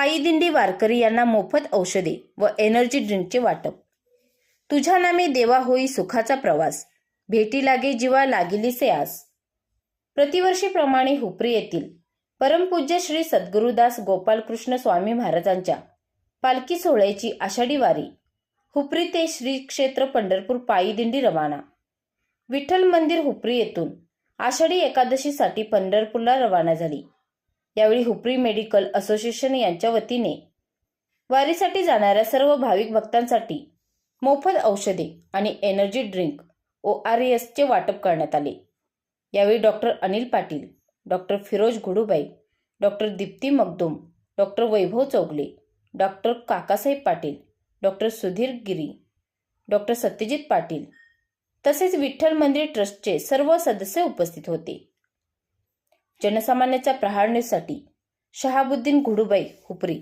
पायी दिंडी वारकरी यांना मोफत औषधे व एनर्जी ड्रिंकचे वाटप. तुझ्या नामे देवा होई सुखाचा प्रवास. भेटी लागे जीवा लागिलीसे आस. प्रतिवर्षीप्रमाणे हुपरी येथील परमपूज्य श्री सद्गुरुदास गोपालकृष्ण स्वामी महाराजांच्या पालखी सोहळ्याची आषाढी वारी. हुपरी ते श्री क्षेत्र पंढरपूर पायी दिंडी रवाना. विठ्ठल मंदिर हुपरी येथून आषाढी एकादशीसाठी पंढरपूरला रवाना झाली. यावेळी हुपरी मेडिकल असोसिएशन यांच्या वतीने वारीसाठी जाणाऱ्या सर्व भाविक भक्तांसाठी मोफत औषधे आणि एनर्जी ड्रिंक ओ आर एसचे वाटप करण्यात आले. यावेळी doctor Anil Patil doctor Firoz घुडूबाई doctor Dipti Magdum doctor Vaibhav Chougule doctor Kakasaheb Patil doctor Sudhir Giri doctor Satyajit Patil तसेच विठ्ठल मंदिर ट्रस्टचे सर्व सदस्य उपस्थित होते. जनसामान्याच्या प्रहारणेसाठी शहाबुद्दीन घुडूबाई हुपरी.